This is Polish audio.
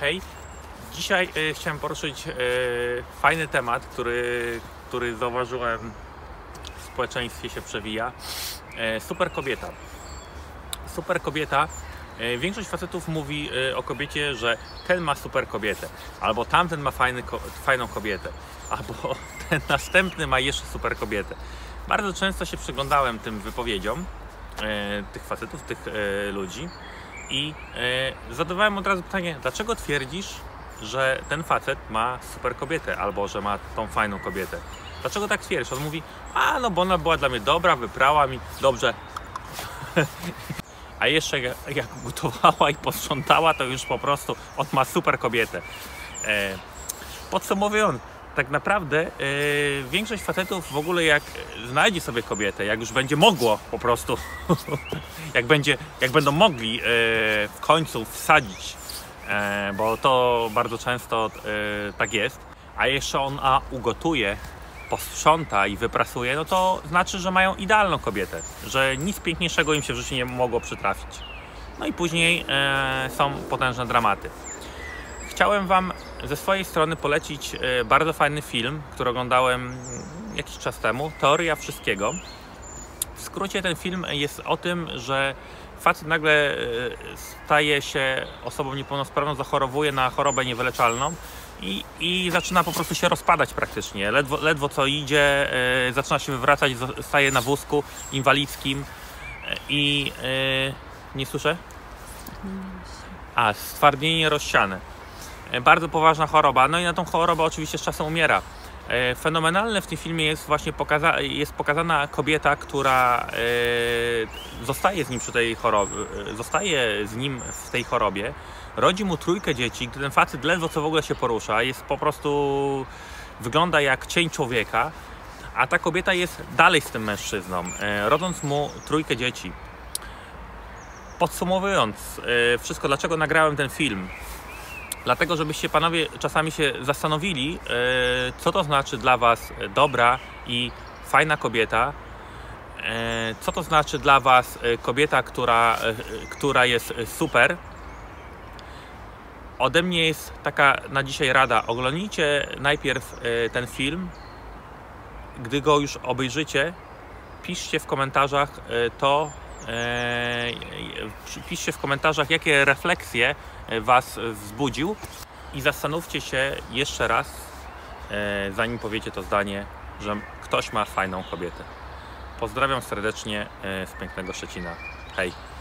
Hej, dzisiaj e, chciałem poruszyć e, fajny temat, który, który zauważyłem w społeczeństwie się przewija. E, super kobieta. Super kobieta. E, większość facetów mówi e, o kobiecie, że ten ma super kobietę, albo tamten ma fajny, ko- fajną kobietę, albo ten następny ma jeszcze super kobietę. Bardzo często się przyglądałem tym wypowiedziom e, tych facetów, tych ludzi i e, zadawałem od razu pytanie, dlaczego twierdzisz, że ten facet ma super kobietę albo że ma tą fajną kobietę? Dlaczego tak twierdzisz? On mówi, a no bo ona była dla mnie dobra, wyprała mi dobrze. A jeszcze jak, gotowała i posprzątała, to już po prostu on ma super kobietę. E, podsumowując, tak naprawdę e, większość facetów w ogóle jak znajdzie sobie kobietę, jak już będzie mogło po prostu, jak, będzie, jak będą mogli e, w końcu wsadzić, e, bo to bardzo często tak jest, a jeszcze ona ugotuje, posprząta i wyprasuje, no to znaczy, że mają idealną kobietę, że nic piękniejszego im się w życiu nie mogło przytrafić. No i później są potężne dramaty. Chciałem Wam ze swojej strony polecić e, bardzo fajny film, który oglądałem jakiś czas temu. Teoria wszystkiego. W skrócie ten film jest o tym, że facet nagle e, staje się osobą niepełnosprawną, zachorowuje na chorobę niewyleczalną i, i zaczyna po prostu się rozpadać praktycznie. Ledwo, ledwo co idzie, e, zaczyna się wywracać, staje na wózku inwalidzkim i nie słyszę? A, stwardnienie rozsiane. E, Bardzo poważna choroba. No i na tą chorobę oczywiście z czasem umiera. E, Fenomenalne w tym filmie jest właśnie pokaza jest pokazana kobieta, która e, zostaje z nim przy tej chorobie, zostaje z nim w tej chorobie, rodzi mu trójkę dzieci, gdy ten facet ledwo co w ogóle się porusza, jest po prostu wygląda jak cień człowieka, a ta kobieta jest dalej z tym mężczyzną, rodząc mu trójkę dzieci. Podsumowując wszystko, dlaczego nagrałem ten film, Dlatego, żebyście panowie czasami się zastanowili, e, co to znaczy dla was dobra i fajna kobieta. e, Co to znaczy dla was e, kobieta, która, która jest super. Ode mnie jest taka na dzisiaj rada. Oglądnijcie najpierw ten film. Gdy go już obejrzycie, piszcie w komentarzach to, piszcie w komentarzach, jakie refleksje e, Was wzbudził i zastanówcie się jeszcze raz, e, zanim powiecie to zdanie, że ktoś ma fajną kobietę. Pozdrawiam serdecznie e, z pięknego Szczecina. Hej!